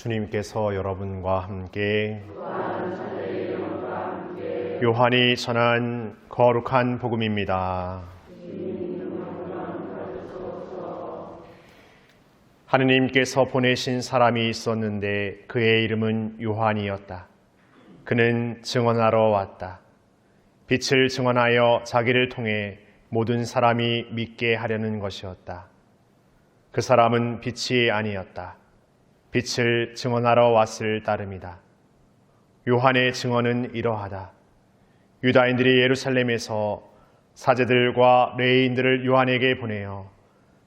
주님께서 여러분과 함께 요한이 전한 거룩한 복음입니다. 하느님께서 보내신 사람이 있었는데 그의 이름은 요한이었다. 그는 증언하러 왔다. 빛을 증언하여 자기를 통해 모든 사람이 믿게 하려는 것이었다. 그 사람은 빛이 아니었다. 빛을 증언하러 왔을 따름이다. 요한의 증언은 이러하다. 유다인들이 예루살렘에서 사제들과 레인들을 요한에게 보내어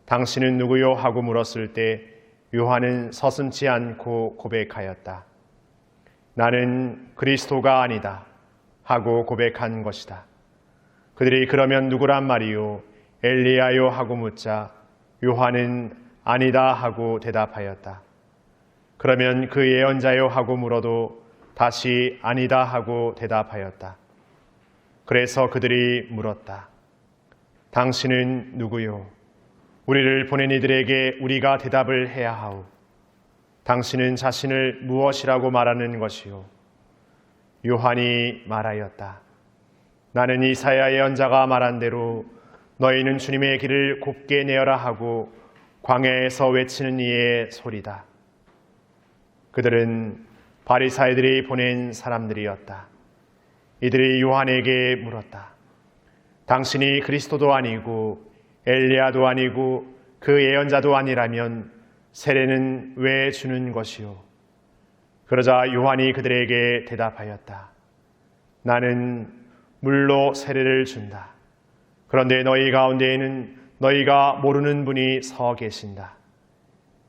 당신은 누구요 하고 물었을 때 요한은 서슴지 않고 고백하였다. 나는 그리스도가 아니다 하고 고백한 것이다. 그들이 그러면 누구란 말이요 엘리야요 하고 묻자 요한은 아니다 하고 대답하였다. 그러면 그 예언자요 하고 물어도 다시 아니다 하고 대답하였다. 그래서 그들이 물었다. 당신은 누구요? 우리를 보낸 이들에게 우리가 대답을 해야 하오. 당신은 자신을 무엇이라고 말하는 것이요? 요한이 말하였다. 나는 이사야 예언자가 말한 대로 너희는 주님의 길을 곱게 내어라 하고 광야에서 외치는 이의 소리다. 그들은 바리사이들이 보낸 사람들이었다. 이들이 요한에게 물었다. 당신이 그리스도도 아니고 엘리야도 아니고 그 예언자도 아니라면 세례는 왜 주는 것이요? 그러자 요한이 그들에게 대답하였다. 나는 물로 세례를 준다. 그런데 너희 가운데에는 너희가 모르는 분이 서 계신다.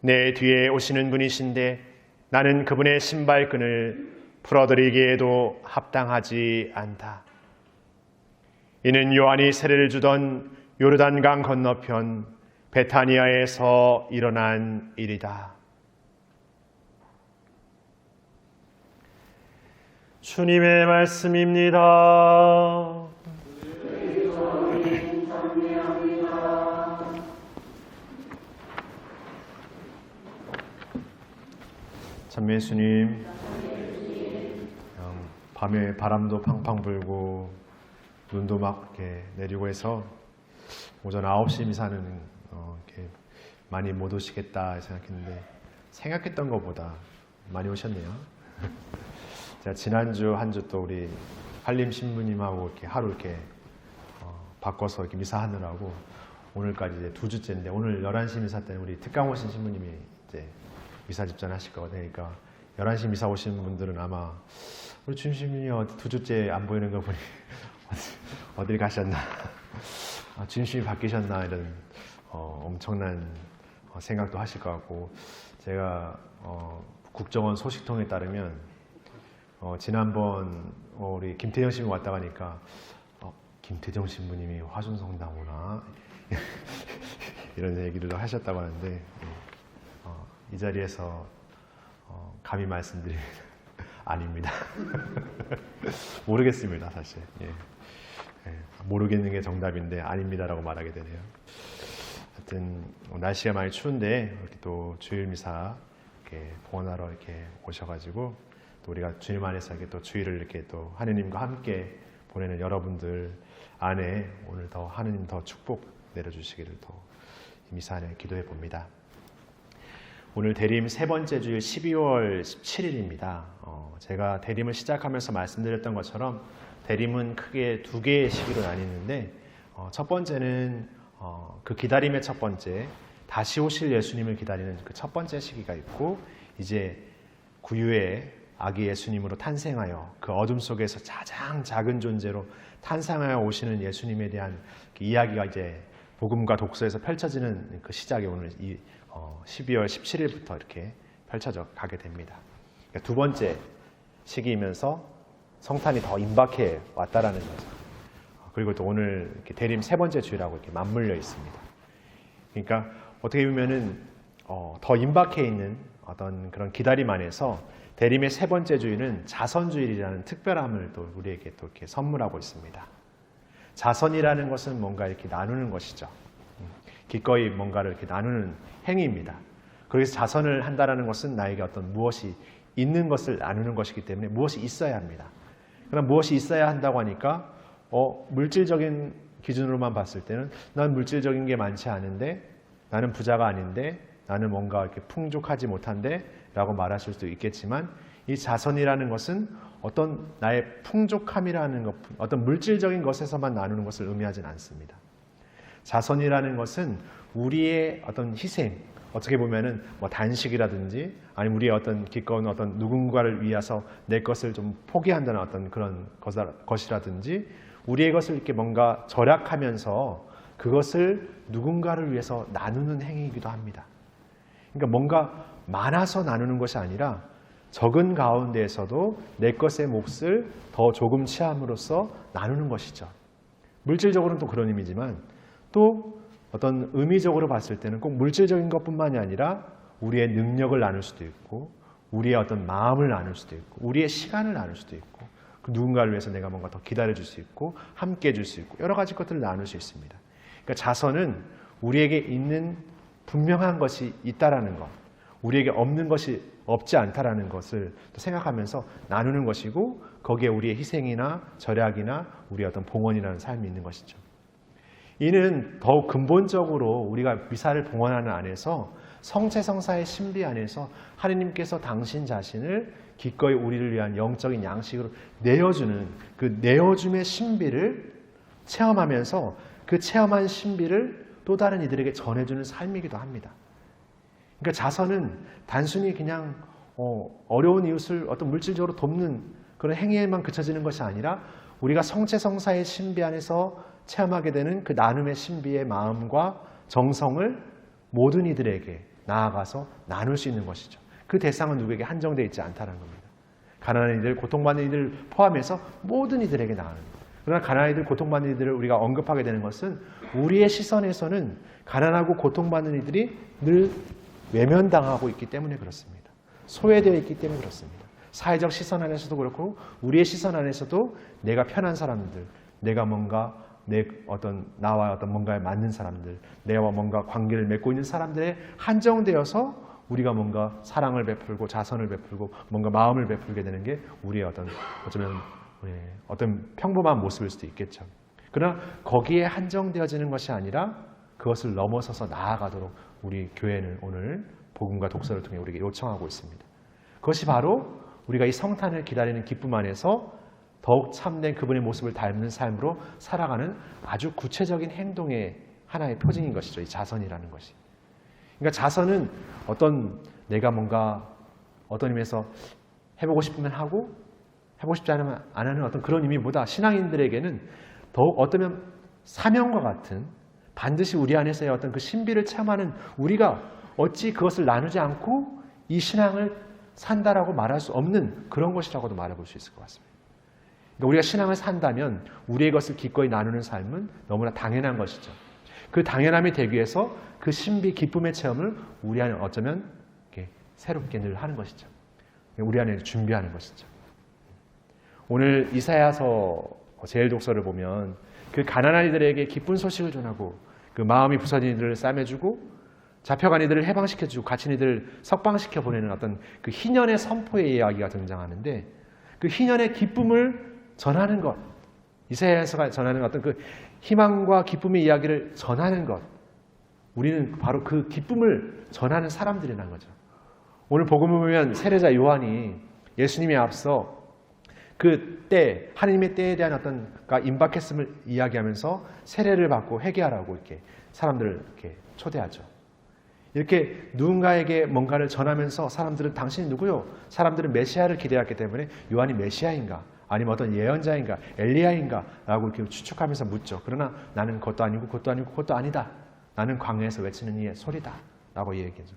내 뒤에 오시는 분이신데 나는 그분의 신발끈을 풀어드리기에도 합당하지 않다. 이는 요한이 세례를 주던 요르단강 건너편 베타니아에서 일어난 일이다. 주님의 말씀입니다. 참매 예수님, 음, 밤에 바람도 팡팡 불고 눈도 막 이렇게 내리고 해서 오전 9시 미사는 어, 이렇게 많이 못 오시겠다 생각했는데 생각했던 것보다 많이 오셨네요. 제가 지난주 한 주 또 우리 한림 신부님하고 이렇게 하루 이렇게 어, 바꿔서 이렇게 미사하느라고 오늘까지 이제 두 주째인데 오늘 11시 미사 때는 우리 특강 오신 신부님이 이제 미사 집전하실 거거든요. 그러니까 11시 미사 오신 분들은 아마 우리 주임 신부님이 어디 두 주째 안 보이는 거 보니 어디, 어딜 가셨나? 아, 주임심이 바뀌셨나? 이런 어, 엄청난 어, 생각도 하실 것 같고 제가 어, 국정원 소식통에 따르면 어, 지난번 어, 우리 김태정 신부 왔다 가니까 어, 김태정 신부님이 화순성당 오나? 이런 얘기를 하셨다고 하는데 어, 이 자리에서 어, 감히 말씀드리면 아닙니다. 모르겠습니다, 사실. 예. 예, 모르겠는 게 정답인데 아닙니다라고 말하게 되네요. 하여튼 뭐 날씨가 많이 추운데 이렇게 또 주일 미사 이렇게 봉헌하러 이렇게 오셔가지고 또 우리가 주님 안에서 이렇게 또 주일을 이렇게 또 하느님과 함께 보내는 여러분들 안에 오늘 더 하느님 더 축복 내려주시기를 또 미사 안에 기도해 봅니다. 오늘 대림 세 번째 주일 12월 17일입니다. 어, 제가 대림을 시작하면서 말씀드렸던 것처럼 대림은 크게 두 개의 시기로 나뉘는데 어, 첫 번째는 어, 그 기다림의 첫 번째 다시 오실 예수님을 기다리는 그 첫 번째 시기가 있고 이제 구유의 아기 예수님으로 탄생하여 그 어둠 속에서 가장 작은 존재로 탄생하여 오시는 예수님에 대한 그 이야기가 이제 복음과 독서에서 펼쳐지는 그 시작이 오늘 이 어, 12월 17일부터 이렇게 펼쳐져 가게 됩니다. 그러니까 두 번째 시기이면서 성탄이 더 임박해 왔다라는 거죠. 그리고 또 오늘 대림 세 번째 주일하고 이렇게 맞물려 있습니다. 그러니까 어떻게 보면은 어, 더 임박해 있는 어떤 그런 기다림 안에서 대림의 세 번째 주일은 자선주일이라는 특별함을 또 우리에게 또 이렇게 선물하고 있습니다. 자선이라는 것은 뭔가 이렇게 나누는 것이죠. 음, 기꺼이 뭔가를 이렇게 나누는 행위입니다. 그래서 자선을 한다라는 것은 나에게 어떤 무엇이 있는 것을 나누는 것이기 때문에 무엇이 있어야 합니다. 그럼 무엇이 있어야 한다고 하니까 어, 물질적인 기준으로만 봤을 때는 난 물질적인 게 많지 않은데 나는 부자가 아닌데 나는 뭔가 이렇게 풍족하지 못한데 라고 말하실 수도 있겠지만 이 자선이라는 것은 어떤 나의 풍족함이라는 것, 어떤 물질적인 것에서만 나누는 것을 의미하진 않습니다. 자선이라는 것은 우리의 어떤 희생, 어떻게 보면은 뭐 단식이라든지 아니면 우리의 어떤 기꺼운 어떤 누군가를 위해서 내 것을 좀 포기한다는 어떤 그런 것이라든지 우리의 것을 이렇게 뭔가 절약하면서 그것을 누군가를 위해서 나누는 행위이기도 합니다. 그러니까 뭔가 많아서 나누는 것이 아니라 적은 가운데에서도 내 것의 몫을 더 조금 취함으로써 나누는 것이죠. 물질적으로는 또 그런 의미지만 또 어떤 의미적으로 봤을 때는 꼭 물질적인 것뿐만이 아니라 우리의 능력을 나눌 수도 있고 우리의 어떤 마음을 나눌 수도 있고 우리의 시간을 나눌 수도 있고 그 누군가를 위해서 내가 뭔가 더 기다려줄 수 있고 함께 해줄 수 있고 여러 가지 것들을 나눌 수 있습니다. 그러니까 자선은 우리에게 있는 분명한 것이 있다라는 것, 우리에게 없는 것이 없지 않다라는 것을 또 생각하면서 나누는 것이고 거기에 우리의 희생이나 절약이나 우리의 어떤 봉헌이라는 삶이 있는 것이죠. 이는 더욱 근본적으로 우리가 미사를 봉헌하는 안에서 성체성사의 신비 안에서 하느님께서 당신 자신을 기꺼이 우리를 위한 영적인 양식으로 내어주는 그 내어줌의 신비를 체험하면서 그 체험한 신비를 또 다른 이들에게 전해주는 삶이기도 합니다. 그러니까 자선은 단순히 그냥 어, 어려운 이웃을 어떤 물질적으로 돕는 그런 행위에만 그쳐지는 것이 아니라 우리가 성체성사의 신비 안에서 체험하게 되는 그 나눔의 신비의 마음과 정성을 모든 이들에게 나아가서 나눌 수 있는 것이죠. 그 대상은 누구에게 한정되어 있지 않다는 겁니다. 가난한 이들, 고통받는 이들 포함해서 모든 이들에게 나아가는 거예요. 그러나 가난한 이들, 고통받는 이들을 우리가 언급하게 되는 것은 우리의 시선에서는 가난하고 고통받는 이들이 늘 외면당하고 있기 때문에 그렇습니다. 소외되어 있기 때문에 그렇습니다. 사회적 시선 안에서도 그렇고 우리의 시선 안에서도 내가 편한 사람들, 내가 뭔가 내 어떤 나와 어떤 뭔가에 맞는 사람들, 내와 뭔가 관계를 맺고 있는 사람들에 한정되어서 우리가 뭔가 사랑을 베풀고 자선을 베풀고 뭔가 마음을 베풀게 되는 게 우리의 어떤 어쩌면 예, 어떤 평범한 모습일 수도 있겠죠. 그러나 거기에 한정되어지는 것이 아니라 그것을 넘어서서 나아가도록 우리 교회는 오늘 복음과 독서를 통해 우리에게 요청하고 있습니다. 그것이 바로 우리가 이 성탄을 기다리는 기쁨 안에서 더욱 참된 그분의 모습을 닮는 삶으로 살아가는 아주 구체적인 행동의 하나의 표징인 것이죠. 이 자선이라는 것이. 그러니까 자선은 어떤 내가 뭔가 어떤 의미에서 해보고 싶으면 하고 해보고 싶지 않으면 안 하는 어떤 그런 의미보다 신앙인들에게는 더욱 어쩌면 사명과 같은 반드시 우리 안에서의 어떤 그 신비를 체험하는 우리가 어찌 그것을 나누지 않고 이 신앙을 산다라고 말할 수 없는 그런 것이라고도 말해볼 수 있을 것 같습니다. 그러니까 우리가 신앙을 산다면 우리의 것을 기꺼이 나누는 삶은 너무나 당연한 것이죠. 그 당연함이 되기 위해서 그 신비 기쁨의 체험을 우리 안에 어쩌면 새롭게 늘 하는 것이죠. 우리 안에 준비하는 것이죠. 오늘 이사야서 제일 독서를 보면 그 가난한 이들에게 기쁜 소식을 전하고 그 마음이 부서진 이들을 싸매주고 잡혀간 이들을 해방시켜주고 갇힌 이들을 석방시켜 보내는 어떤 그 희년의 선포의 이야기가 등장하는데 그 희년의 기쁨을 전하는 것 이사야서가 전하는 어떤 그 희망과 기쁨의 이야기를 전하는 것 우리는 바로 그 기쁨을 전하는 사람들이라는 거죠. 오늘 복음을 보면 세례자 요한이 예수님에 앞서 그 때, 하나님의 때에 대한 어떤 가 임박했음을 이야기하면서 세례를 받고 회개하라고 이렇게 사람들을 이렇게 초대하죠. 이렇게 누군가에게 뭔가를 전하면서 사람들은 당신이 누구요? 사람들은 메시아를 기대했기 때문에 요한이 메시아인가? 아니면 어떤 예언자인가? 엘리야인가? 라고 이렇게 추측하면서 묻죠. 그러나 나는 그것도 아니고 그것도 아니고 그것도 아니다. 나는 광야에서 외치는 이의 소리다. 라고 얘기하죠.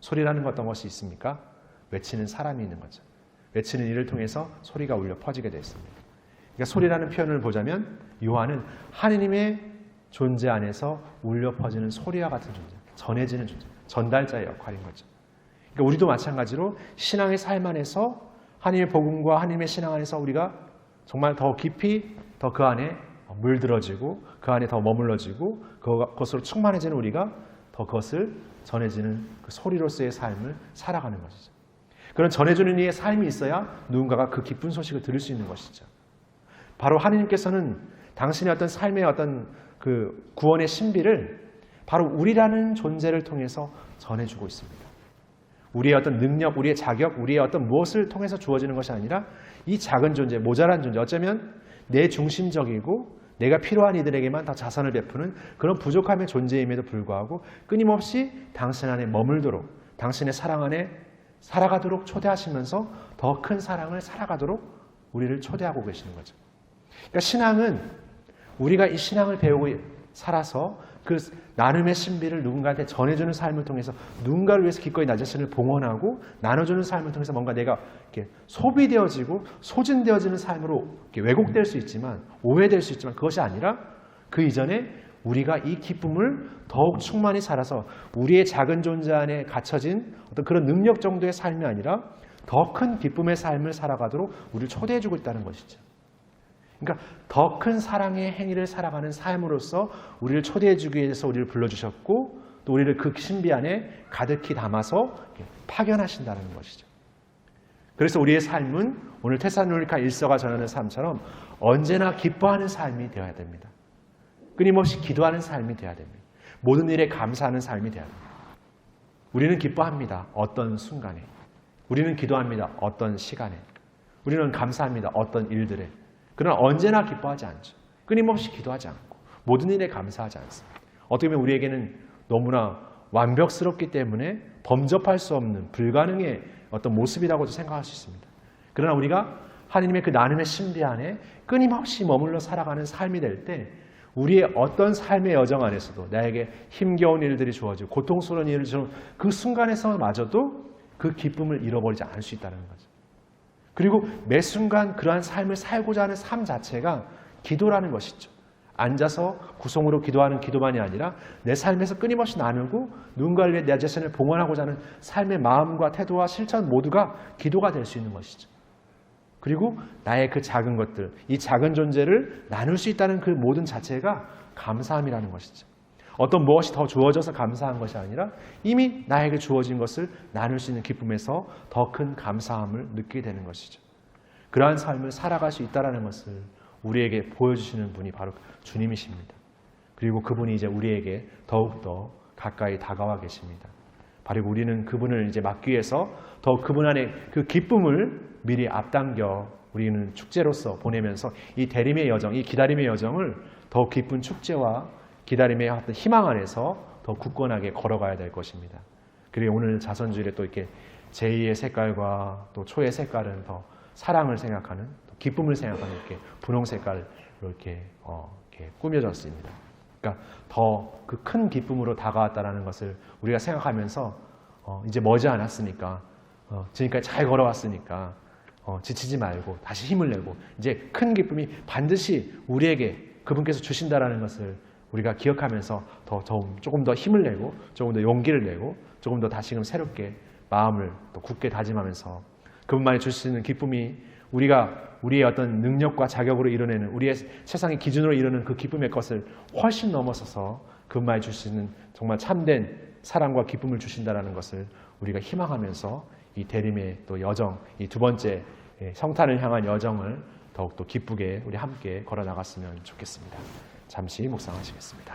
소리라는 것 어떤 것이 있습니까? 외치는 사람이 있는 거죠. 외치는 일을 통해서 소리가 울려 퍼지게 되어 있습니다. 그러니까 소리라는 표현을 보자면 요한은 하느님의 존재 안에서 울려 퍼지는 소리와 같은 존재, 전해지는 존재, 전달자의 역할인 거죠. 그러니까 우리도 마찬가지로 신앙의 삶 안에서 하나님의 복음과 하나님의 신앙 안에서 우리가 정말 더 깊이 더 그 안에 물들어지고 그 안에 더 머물러지고 그것으로 충만해지는 우리가 더 그것을 전해지는 그 소리로서의 삶을 살아가는 것이죠. 그런 전해주는 이의 삶이 있어야 누군가가 그 기쁜 소식을 들을 수 있는 것이죠. 바로 하느님께서는 당신의 어떤 삶의 어떤 그 구원의 신비를 바로 우리라는 존재를 통해서 전해주고 있습니다. 우리의 어떤 능력, 우리의 자격, 우리의 어떤 무엇을 통해서 주어지는 것이 아니라 이 작은 존재, 모자란 존재, 어쩌면 내 중심적이고 내가 필요한 이들에게만 다 자선을 베푸는 그런 부족함의 존재임에도 불구하고 끊임없이 당신 안에 머물도록 당신의 사랑 안에 살아가도록 초대하시면서 더 큰 사랑을 살아가도록 우리를 초대하고 계시는 거죠. 그러니까 신앙은 우리가 이 신앙을 배우고 살아서 그 나눔의 신비를 누군가한테 전해주는 삶을 통해서 누군가를 위해서 기꺼이 나 자신을 봉헌하고 나눠주는 삶을 통해서 뭔가 내가 이렇게 소비되어지고 소진되어지는 삶으로 왜곡될 수 있지만 오해될 수 있지만 그것이 아니라 그 이전에 우리가 이 기쁨을 더욱 충만히 살아서 우리의 작은 존재 안에 갇혀진 어떤 그런 능력 정도의 삶이 아니라 더 큰 기쁨의 삶을 살아가도록 우리를 초대해 주고 있다는 것이죠. 그러니까 더 큰 사랑의 행위를 살아가는 삶으로서 우리를 초대해 주기 위해서 우리를 불러주셨고 또 우리를 그 신비 안에 가득히 담아서 파견하신다는 것이죠. 그래서 우리의 삶은 오늘 테살로니카 일서가 전하는 삶처럼 언제나 기뻐하는 삶이 되어야 됩니다. 끊임없이 기도하는 삶이 되어야 됩니다. 모든 일에 감사하는 삶이 되어야 됩니다. 우리는 기뻐합니다. 어떤 순간에. 우리는 기도합니다. 어떤 시간에. 우리는 감사합니다. 어떤 일들에. 그러나 언제나 기뻐하지 않죠. 끊임없이 기도하지 않고 모든 일에 감사하지 않습니다. 어떻게 보면 우리에게는 너무나 완벽스럽기 때문에 범접할 수 없는 불가능의 어떤 모습이라고도 생각할 수 있습니다. 그러나 우리가 하나님의 그 나눔의 신비 안에 끊임없이 머물러 살아가는 삶이 될 때 우리의 어떤 삶의 여정 안에서도 나에게 힘겨운 일들이 주어지고 고통스러운 주는 그 순간에서마저도 그 기쁨을 잃어버리지 않을 수 있다는 거죠. 그리고 매 순간 그러한 삶을 살고자 하는 삶 자체가 기도라는 것이죠. 앉아서 구성으로 기도하는 기도만이 아니라 내 삶에서 끊임없이 나누고 누군가를 위해 내 자신을 봉헌하고자 하는 삶의 마음과 태도와 실천 모두가 기도가 될 수 있는 것이죠. 그리고 나의 그 작은 것들, 이 작은 존재를 나눌 수 있다는 그 모든 자체가 감사함이라는 것이죠. 어떤 무엇이 더 주어져서 감사한 것이 아니라 이미 나에게 주어진 것을 나눌 수 있는 기쁨에서 더 큰 감사함을 느끼게 되는 것이죠. 그러한 삶을 살아갈 수 있다는 것을 우리에게 보여주시는 분이 바로 주님이십니다. 그리고 그분이 이제 우리에게 더욱더 가까이 다가와 계십니다. 바로 우리는 그분을 이제 막기 위해서 더 그분 안에 그 기쁨을 미리 앞당겨 우리는 축제로서 보내면서 이 대림의 여정, 이 기다림의 여정을 더 기쁜 축제와 기다림의 어떤 희망 안에서 더 굳건하게 걸어가야 될 것입니다. 그리고 오늘 자선주일에 또 이렇게 제2의 색깔과 또 초의 색깔은 더 사랑을 생각하는 또 기쁨을 생각하는 이렇게 분홍 색깔로 이렇게, 어, 이렇게 꾸며졌습니다. 그러니까 더 그 큰 기쁨으로 다가왔다라는 것을 우리가 생각하면서 어, 이제 머지 않았으니까 어, 지금까지 잘 걸어왔으니까 어, 지치지 말고 다시 힘을 내고 이제 큰 기쁨이 반드시 우리에게 그분께서 주신다라는 것을 우리가 기억하면서 더, 더 조금 더 힘을 내고 조금 더 용기를 내고 조금 더 다시금 새롭게 마음을 또 굳게 다짐하면서 그분만이 줄수 있는 기쁨이 우리가 우리의 어떤 능력과 자격으로 이뤄내는 우리의 세상의 기준으로 이루는 그 기쁨의 것을 훨씬 넘어서서 그분만이 줄수 있는 정말 참된 사랑과 기쁨을 주신다라는 것을 우리가 희망하면서 이 대림의 또 여정, 이 두 번째 예, 성탄을 향한 여정을 더욱더 기쁘게 우리 함께 걸어 나갔으면 좋겠습니다. 잠시 묵상하시겠습니다.